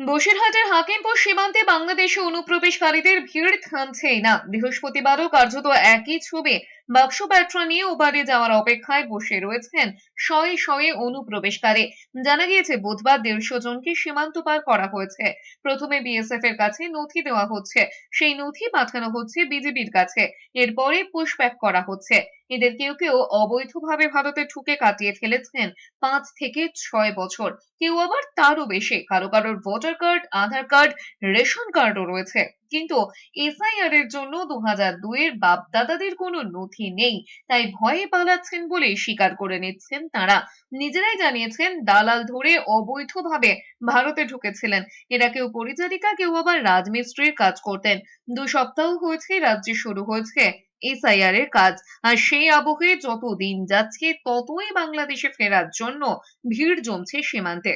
বসিরহাটের হাকিমপুর সীমান্তে বাংলাদেশে অনুপ্রবেশকারীদের ভিড় থামছেই না। বৃহস্পতিবারও কার্যত একই ছবি বাক্স প্যাট্রা নিয়ে ওপারে যাওয়ার অপেক্ষায় বসে রয়েছেন শয়ে শয়ে অনুপ্রবেশকারী। জানা গিয়েছে, বুধবার দেড়শো জনকে সীমান্ত পার করা হয়েছে। প্রথমে বিএসএফ এর কাছে নথি দেওয়া হচ্ছে। সেই নথি পাঠানো হচ্ছে বিজেপির কাছে। এরপরে পুশব্যাক করা হচ্ছে। এদের কেউ কেউ অবৈধভাবে ভারতে ঠুকে কাটিয়ে ফেলেছেন পাঁচ থেকে ছয় বছর। কেউ আবার তারও বেশি। কারও কারোর voter card, Aadhaar card, ration কার্ডও রয়েছে। কিন্তু এসআইআর এর জন্য দু হাজার দুইয়ের বাপ দাদাদের কোনো নথি নেই। তাই ভয়ে পালাচ্ছেন বলে স্বীকার করে নিচ্ছেন তারা। নিজেরাই জানিয়েছেন, দালাল ধরে অবৈধভাবে ভারতে ঢুকেছিলেন। এরা কেউ পরিচারিকা, কেউ আবার রাজমিস্ত্রির কাজ করতেন। দু সপ্তাহ হয়েছে, রাজ্যে শুরু হয়েছে। এসআইআর এর কাজ। আর সেই আবহে যত দিন যাচ্ছে, ততই বাংলাদেশে ফেরার জন্য ভিড় জমছে সীমান্তে।